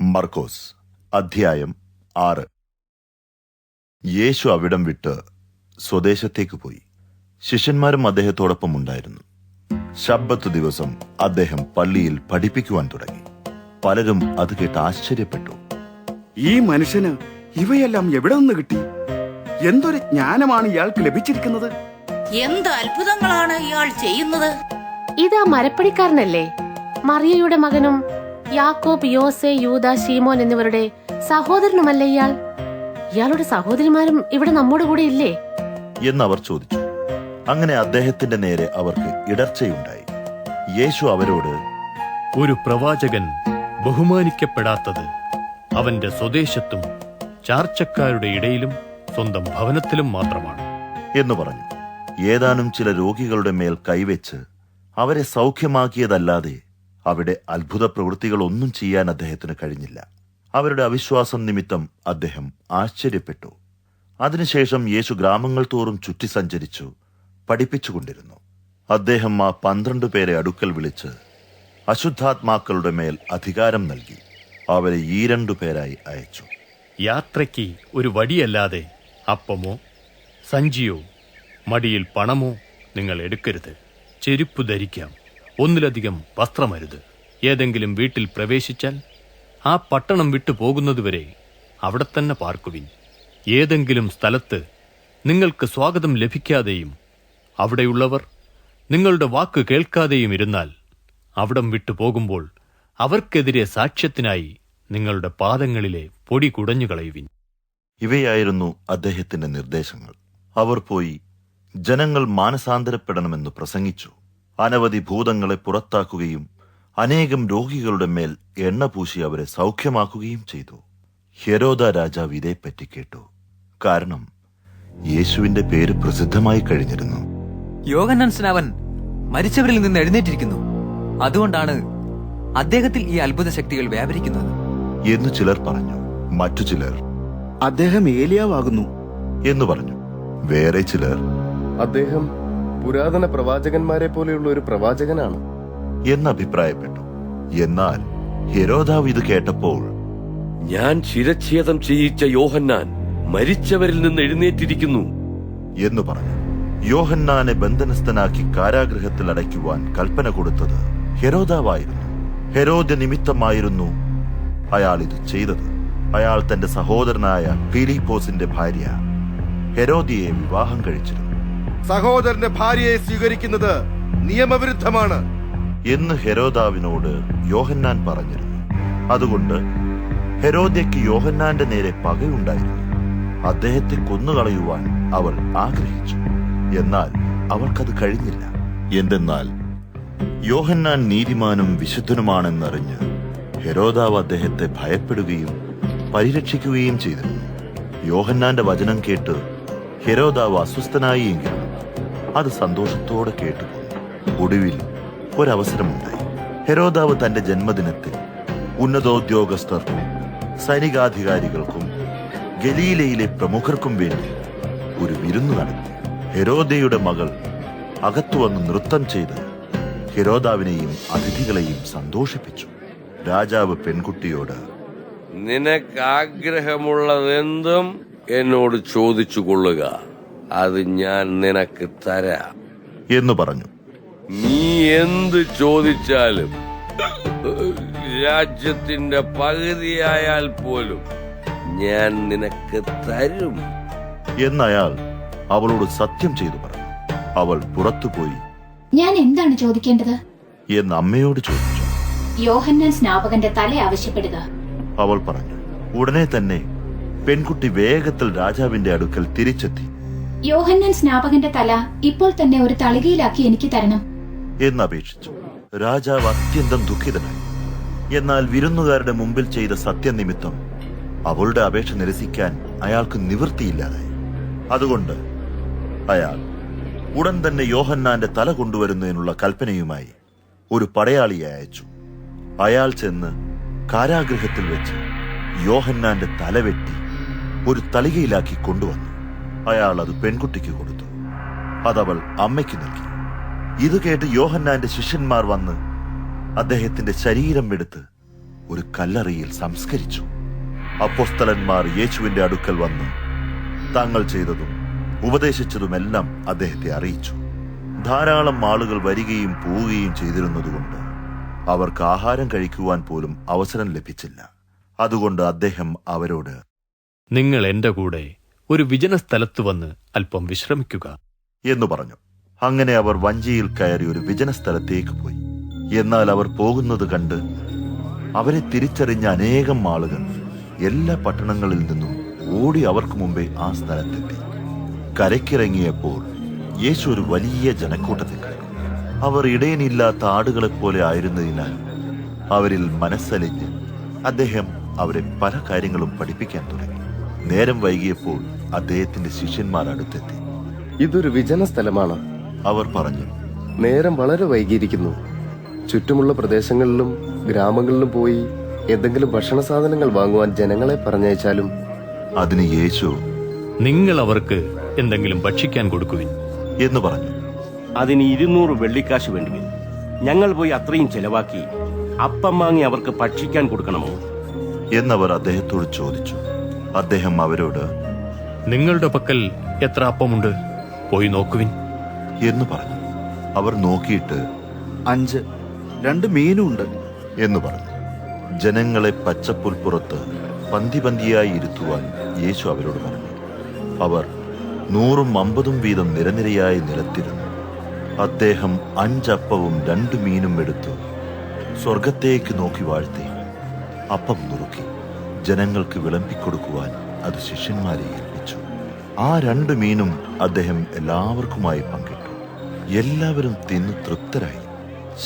മർക്കോസ് അധ്യായം ആറ്. യേശു അവിടം വിട്ട് സ്വദേശത്തേക്ക് പോയി. ശിഷ്യന്മാരും അദ്ദേഹത്തോടൊപ്പം ഉണ്ടായിരുന്നു. ശബ്ബത്ത് ദിവസം അദ്ദേഹം പള്ളിയിൽ പഠിപ്പിക്കുവാൻ തുടങ്ങി. പലരും അത് കേട്ട് ആശ്ചര്യപ്പെട്ടു. ഈ മനുഷ്യന് ഇവയെല്ലാം എവിടെ നിന്ന് കിട്ടി? എന്തൊരു ജ്ഞാനമാണ് ഇയാൾക്ക് ലഭിച്ചിരിക്കുന്നത്? എന്ത് അത്ഭുതങ്ങളാണ് ഇയാൾ ചെയ്യുന്നത്? ഇതാ മരപ്പണിക്കാരനല്ലേ? മറിയയുടെ മകനും യാക്കോബ് യോസെ യൂത ഷീമോൻ എന്നിവരുടെ സഹോദരനുമല്ലേ ഇയാൾ? ഇയാളുടെ സഹോദരിമാരും ഇവിടെ നമ്മുടെ കൂടെ ഇല്ലേ? എന്ന് അവർ ചോദിച്ചു. അങ്ങനെ അദ്ദേഹത്തിന്റെ നേരെ അവർക്ക് ഇടർച്ചയുണ്ടായി. യേശു അവരോട് ഒരു പ്രവാചകൻ ബഹുമാനിക്കപ്പെടാത്തത് അവന്റെ സ്വദേശത്തും ചാർച്ചക്കാരുടെ ഇടയിലും സ്വന്തം ഭവനത്തിലും മാത്രമാണ്. എന്ന് പറഞ്ഞു. ഏതാനും ചില രോഗികളുടെ മേൽ കൈവച്ച് അവരെ സൗഖ്യമാക്കിയതല്ലാതെ അവിടെ അത്ഭുത പ്രവൃത്തികളൊന്നും ചെയ്യാൻ അദ്ദേഹത്തിന് കഴിഞ്ഞില്ല. അവരുടെ അവിശ്വാസം നിമിത്തം അദ്ദേഹം ആശ്ചര്യപ്പെട്ടു. അതിനുശേഷം യേശു ഗ്രാമങ്ങൾ തോറും ചുറ്റി സഞ്ചരിച്ചു പഠിപ്പിച്ചുകൊണ്ടിരുന്നു. അദ്ദേഹം ആ പന്ത്രണ്ട് പേരെ അടുക്കൽ വിളിച്ച് അശുദ്ധാത്മാക്കളുടെ മേൽ അധികാരം നൽകി. അവരെ ഈ രണ്ടു പേരായി അയച്ചു. യാത്രയ്ക്ക് ഒരു വടിയല്ലാതെ അപ്പമോ സഞ്ചിയോ മടിയിൽ പണമോ നിങ്ങൾ എടുക്കരുത്. ചെരുപ്പ് ധരിക്കാം. ഒന്നിലധികം വസ്ത്രമരുത്. ഏതെങ്കിലും വീട്ടിൽ പ്രവേശിച്ചാൽ ആ പട്ടണം വിട്ടു പോകുന്നതുവരെ അവിടെ തന്നെ പാർക്കുവിൻ. ഏതെങ്കിലും സ്ഥലത്ത് നിങ്ങൾക്ക് സ്വാഗതം ലഭിക്കാതെയും അവിടെയുള്ളവർ നിങ്ങളുടെ വാക്ക് കേൾക്കാതെയും ഇരുന്നാൽ അവിടം വിട്ടു പോകുമ്പോൾ അവർക്കെതിരെ സാക്ഷ്യത്തിനായി നിങ്ങളുടെ പാദങ്ങളിലെ പൊടി കുടഞ്ഞു കളയുവിൻ. ഇവയായിരുന്നു അദ്ദേഹത്തിന്റെ നിർദ്ദേശങ്ങൾ. അവർ പോയി ജനങ്ങൾ മാനസാന്തരപ്പെടണമെന്ന് പ്രസംഗിച്ചു. അനവധി ഭൂതങ്ങളെ പുറത്താക്കുകയും അനേകം രോഗികളുടെ മേൽ എണ്ണ പൂശി അവരെ സൗഖ്യമാക്കുകയും ചെയ്തു. ഹെരോദ രാജാവ് ഇതേപ്പറ്റി കേട്ടു. കാരണം യേശുവിന്റെ പേര് പ്രസിദ്ധമായി കഴിഞ്ഞിരുന്നു. യോഗനൻസനവൻ സ്നാവൻ മരിച്ചവരിൽ നിന്ന് എഴുന്നേറ്റിരിക്കുന്നു. അതുകൊണ്ടാണ് അദ്ദേഹത്തിൽ ഈ അത്ഭുത ശക്തികൾ വ്യാപരിക്കുന്നത്. എന്ന് ചിലർ പറഞ്ഞു. മറ്റു ചിലർ അദ്ദേഹം ഏലിയാവാകുന്നു. എന്ന് പറഞ്ഞു. വേറെ ചിലർ അദ്ദേഹം പുരാതന പ്രവാചകന്മാരെ പോലെയുള്ള ഒരു പ്രവാചകനാണ്. എന്ന് അഭിപ്രായപ്പെട്ടു എന്നാൽ ഹെരോദാവ് ഇത് കേട്ടപ്പോൾ ഞാൻ ശിരച്ഛേദം ചെയ്യിച്ച യോഹന്നാൻ മരിച്ചവരിൽ നിന്ന് എഴുന്നേറ്റിരിക്കുന്നു. എന്ന് പറഞ്ഞു. യോഹന്നാനെ ബന്ധനസ്ഥനാക്കി കാരാഗ്രഹത്തിൽ അടയ്ക്കുവാൻ കൽപ്പന കൊടുത്തത് ഹെരോദാവായിരുന്നു. ഹെരോദ നിമിത്തമായിരുന്നു അയാൾ ഇത് ചെയ്തത്. അയാൾ തന്റെ സഹോദരനായ ഫിലിപ്പോസിന്റെ ഭാര്യ ഹെരോദിയെ വിവാഹം കഴിച്ചിരുന്നു. സഹോദരന്റെ ഭാര്യയെ സ്വീകരിക്കുന്നത് നിയമവിരുദ്ധമാണ്. എന്ന് ഹെരോദാവിനോട് യോഹന്നാൻ പറഞ്ഞിരുന്നു. അതുകൊണ്ട് ഹെരോദ്യയ്ക്ക് യോഹന്നാന്റെ നേരെ പകയുണ്ടായിരുന്നു. അദ്ദേഹത്തെ കൊന്നുകളയുവാൻ അവൾ ആഗ്രഹിച്ചു. എന്നാൽ അവൾക്കത് കഴിഞ്ഞില്ല. എന്തെന്നാൽ യോഹന്നാൻ നീതിമാനും വിശുദ്ധനുമാണെന്നറിഞ്ഞ് ഹെരോദാവ് അദ്ദേഹത്തെ ഭയപ്പെടുകയും പരിരക്ഷിക്കുകയും ചെയ്തിരുന്നു. യോഹന്നാന്റെ വചനം കേട്ട് ഹെരോദാവ് അസ്വസ്ഥനായി എങ്കിലും അത് സന്തോഷത്തോടെ കേട്ടുപോയി. ഒടുവിൽ ഒരവസരമുണ്ടായി. ഹെരോദാവ് തന്റെ ജന്മദിനത്തിൽ ഉന്നതോദ്യോഗസ്ഥർക്കും സൈനികാധികാരികൾക്കും ഗലീലയിലെ പ്രമുഖർക്കും വേണ്ടി ഒരു വിരുന്ന് നടത്തി. ഹെരോദയുടെ മകൾ അകത്തു വന്ന് നൃത്തം ചെയ്ത് ഹെരോദാവിനെയും അതിഥികളെയും സന്തോഷിപ്പിച്ചു. രാജാവ് പെൺകുട്ടിയോട് നിനക്ക് ആഗ്രഹമുള്ളതെന്തും എന്നോട് ചോദിച്ചു കൊള്ളുക അത് ഞാൻ നിനക്ക് തരാ. എന്ന് പറഞ്ഞു. നീ എന്ത് ചോദിച്ചാലും രാജ്യത്തിന്റെ പകുതിയായാൽ പോലും ഞാൻ നിനക്ക് തരും. എന്നയാൾ അവളോട് സത്യം ചെയ്തു പറഞ്ഞു. അവൾ പുറത്തുപോയി. ഞാൻ എന്താണ് ചോദിക്കേണ്ടത്? എന്ന് അമ്മയോട് ചോദിച്ചു. യോഹന്നാൻ സ്നാപകന്റെ തല ആവശ്യപ്പെടുക. അവൾ പറഞ്ഞു ഉടനെ തന്നെ പെൺകുട്ടി വേഗത്തിൽ രാജാവിന്റെ അടുക്കൽ തിരിച്ചെത്തി. യോഹന്നാൻ സ്നാപകന്റെ തല ഇപ്പോൾ തന്നെ ഒരു തളികയിലാക്കി എനിക്ക് തരണം. എന്നപേക്ഷിച്ചു. രാജാവ് അത്യന്തം ദുഃഖിതനായി. എന്നാൽ വിരുന്നുകാരുടെ മുമ്പിൽ ചെയ്ത സത്യനിമിത്തം അവളുടെ അപേക്ഷ നിരസിക്കാൻ അയാൾക്ക് നിവൃത്തിയില്ലാതായി. അതുകൊണ്ട് അയാൾ ഉടൻ തന്നെ യോഹന്നാന്റെ തല കൊണ്ടുവരുന്നതിനുള്ള കൽപ്പനയുമായി ഒരു പടയാളിയെ അയച്ചു. അയാൾ ചെന്ന് കാരാഗൃഹത്തിൽ വെച്ച് യോഹന്നാന്റെ തല വെട്ടി ഒരു തളികയിലാക്കി കൊണ്ടുവന്നു. അയാൾ അത് പെൺകുട്ടിക്ക് കൊടുത്തു. അതവൾ അമ്മയ്ക്ക് നൽകി. ഇത് കേട്ട് യോഹന്നാന്റെ ശിഷ്യന്മാർ വന്ന് അദ്ദേഹത്തിന്റെ ശരീരം എടുത്ത് ഒരു കല്ലറിയിൽ സംസ്കരിച്ചു. അപ്പോസ്തലന്മാർ യേശുവിന്റെ അടുക്കൽ വന്ന് തങ്ങൾ ചെയ്തതും ഉപദേശിച്ചതുമെല്ലാം അദ്ദേഹത്തെ അറിയിച്ചു. ധാരാളം ആളുകൾ വരികയും പോവുകയും ചെയ്തിരുന്നതുകൊണ്ട് അവർക്ക് ആഹാരം കഴിക്കുവാൻ പോലും അവസരം ലഭിച്ചില്ല. അതുകൊണ്ട് അദ്ദേഹം അവരോട് നിങ്ങൾ എന്റെ കൂടെ ഒരു വിജന സ്ഥലത്ത് വന്ന് അല്പം വിശ്രമിക്കുക. എന്നു പറഞ്ഞു. അങ്ങനെ അവർ വഞ്ചിയിൽ കയറി ഒരു വിജന സ്ഥലത്തേക്ക് പോയി. എന്നാൽ അവർ പോകുന്നത് കണ്ട് അവരെ തിരിച്ചറിഞ്ഞ അനേകം ആളുകൾ എല്ലാ പട്ടണങ്ങളിൽ നിന്നും ഓടി അവർക്ക് മുമ്പേ ആ സ്ഥലത്തെത്തി. കരയ്ക്കിറങ്ങിയപ്പോൾ യേശു ഒരു വലിയ ജനക്കൂട്ടത്തിൽ കണ്ടു അവർ ഇടയനില്ലാത്ത ആടുകളെ പോലെ ആയിരുന്നതിനാൽ അവരിൽ മനസ്സലിഞ്ഞ് അദ്ദേഹം അവരെ പല കാര്യങ്ങളും പഠിപ്പിക്കാൻ തുടങ്ങി. നേരം വൈകിയപ്പോൾ അദ്ദേഹത്തിന്റെ ശിഷ്യന്മാർ അടുത്തെത്തി. ഇതൊരു വിജന സ്ഥലമാണ്. അവർ പറഞ്ഞു നേരം വളരെ വൈകിയിരിക്കുന്നു. ചുറ്റുമുള്ള പ്രദേശങ്ങളിലും ഗ്രാമങ്ങളിലും പോയി എന്തെങ്കിലും ഭക്ഷണ സാധനങ്ങൾ വാങ്ങുവാൻ ജനങ്ങളെ പറഞ്ഞയച്ചാലും അതിന് യേശു നിങ്ങൾ അവർക്ക് എന്തെങ്കിലും ഭക്ഷിക്കാൻ കൊടുക്കുവിൻ. എന്ന് പറഞ്ഞു. അതിന് ഇരുന്നൂറ് വെള്ളിക്കാശ് വേണ്ടിവരും ഞങ്ങൾ പോയി അത്രയും ചെലവാക്കി അപ്പം വാങ്ങി അവർക്ക് ഭക്ഷിക്കാൻ കൊടുക്കണമോ? എന്നവർ അദ്ദേഹത്തോട് ചോദിച്ചു. അദ്ദേഹം അവരോട് നിങ്ങളുടെ പക്കൽ എത്ര അപ്പമുണ്ട്? പോയി നോക്കുവിൻ. എന്ന് പറഞ്ഞു. അവർ നോക്കിയിട്ട് അഞ്ച് രണ്ട് മീനും ഉണ്ട്. എന്ന് പറഞ്ഞു. ജനങ്ങളെ പച്ചപ്പുൽപ്പുറത്ത് പന്തി പന്തിയായി ഇരുത്തുവാൻ യേശു അവരോട് പറഞ്ഞു. അവർ നൂറും അമ്പതും വീതം നിരനിരയായി നിലത്തിരുന്നു. അദ്ദേഹം അഞ്ചപ്പവും രണ്ട് മീനും എടുത്തു സ്വർഗത്തേക്ക് നോക്കി വാഴ്ത്തി. അപ്പം നുറുക്കി. ജനങ്ങൾക്ക് വിളമ്പിക്കൊടുക്കുവാൻ അത് ശിഷ്യന്മാരെ ഏൽപ്പിച്ചു ആ രണ്ട് മീനും അദ്ദേഹം എല്ലാവർക്കുമായി പങ്കിട്ടു. എല്ലാവരും തിന്നു തൃപ്തരായി.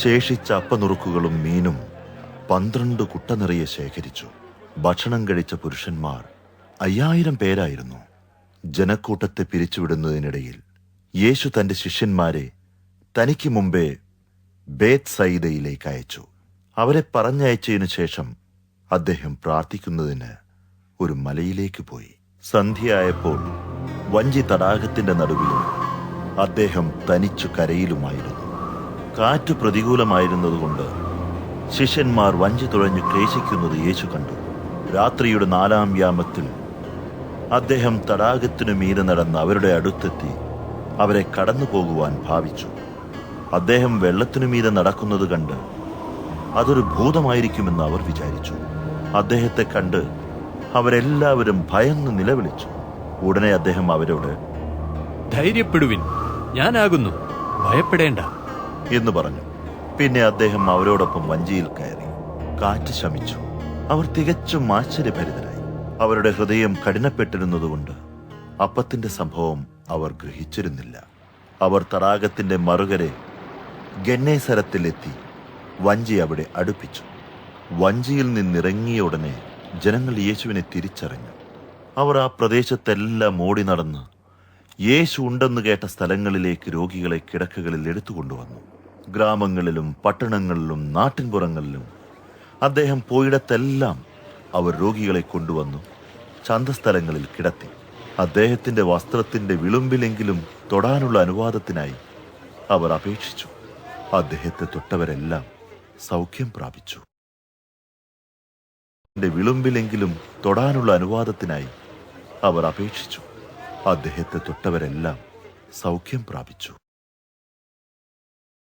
ശേഷിച്ച അപ്പനുറുക്കുകളും മീനും പന്ത്രണ്ട് കുട്ട നിറയെ ശേഖരിച്ചു. ഭക്ഷണം കഴിച്ച പുരുഷന്മാർ അയ്യായിരം പേരായിരുന്നു. ജനക്കൂട്ടത്തെ പിരിച്ചുവിടുന്നതിനിടയിൽ യേശു തന്റെ ശിഷ്യന്മാരെ തനിക്ക് മുമ്പേ ബേത് സൈദയിലേക്ക് അയച്ചു. അവരെ പറഞ്ഞയച്ചതിനു ശേഷം അദ്ദേഹം പ്രാർത്ഥിക്കുന്നതിന് ഒരു മലയിലേക്ക് പോയി. സന്ധ്യയായപ്പോൾ വഞ്ചി തടാകത്തിന്റെ നടുവിലും അദ്ദേഹം തനിച്ചു കരയിലുമായിരുന്നു. കാറ്റ് പ്രതികൂലമായിരുന്നതുകൊണ്ട് ശിഷ്യന്മാർ വഞ്ചി തുഴഞ്ഞു ക്ലേശിക്കുന്നത് യേശു കണ്ടു. രാത്രിയുടെ നാലാം യാമത്തിൽ അദ്ദേഹം തടാകത്തിനു മീതെ നടന്ന് അവരുടെ അടുത്തെത്തി അവരെ കടന്നു പോകുവാൻ ഭാവിച്ചു. അദ്ദേഹം വെള്ളത്തിനു മീതെ നടക്കുന്നത് കണ്ട് അതൊരു ഭൂതമായിരിക്കുമെന്ന് അവർ വിചാരിച്ചു. അദ്ദേഹത്തെ കണ്ട് അവരെല്ലാവരും ഭയന്ന് നിലവിളിച്ചു. ഉടനെ അദ്ദേഹം അവരോട് ധൈര്യപ്പെടുവിൻ ഞാനാകുന്നു ഭയപ്പെടേണ്ട. എന്ന് പറഞ്ഞു. പിന്നെ അദ്ദേഹം അവരോടൊപ്പം വഞ്ചിയിൽ കയറി കാറ്റ് ശമിച്ചു. അവർ തികച്ചും ആശ്ചര്യഭരിതരായി. അവരുടെ ഹൃദയം കഠിനപ്പെട്ടിരുന്നതുകൊണ്ട് അപ്പത്തിന്റെ സംഭവം അവർ ഗ്രഹിച്ചിരുന്നില്ല. അവർ തടാകത്തിന്റെ മറുകരെ ഗന്നേസരത്തിലെത്തി വഞ്ചി അവിടെ അടുപ്പിച്ചു. വഞ്ചിയിൽ നിന്നിറങ്ങിയ ഉടനെ ജനങ്ങൾ യേശുവിനെ തിരിച്ചറിഞ്ഞു. അവർ ആ പ്രദേശത്തെല്ലാം ഓടി നടന്ന് യേശു ഉണ്ടെന്ന് കേട്ട സ്ഥലങ്ങളിലേക്ക് രോഗികളെ കിടക്കകളിൽ എടുത്തുകൊണ്ടുവന്നു. ഗ്രാമങ്ങളിലും പട്ടണങ്ങളിലും നാട്ടിൻപുറങ്ങളിലും അദ്ദേഹം പോയിടത്തെല്ലാം അവർ രോഗികളെ കൊണ്ടുവന്നു ചന്തസ്ഥലങ്ങളിൽ കിടത്തി. അദ്ദേഹത്തിന്റെ വസ്ത്രത്തിന്റെ വിളുമ്പിലെങ്കിലും തൊടാനുള്ള അനുവാദത്തിനായി അവർ അപേക്ഷിച്ചു. അദ്ദേഹത്തെ തൊട്ടവരെല്ലാം സൗഖ്യം പ്രാപിച്ചു. വിളുമ്പിലെങ്കിലും തൊടാനുള്ള അനുവാദത്തിനായി അവർ അപേക്ഷിച്ചു. അദ്ദേഹത്തെ തൊട്ടവരെല്ലാം സൗഖ്യം പ്രാപിച്ചു.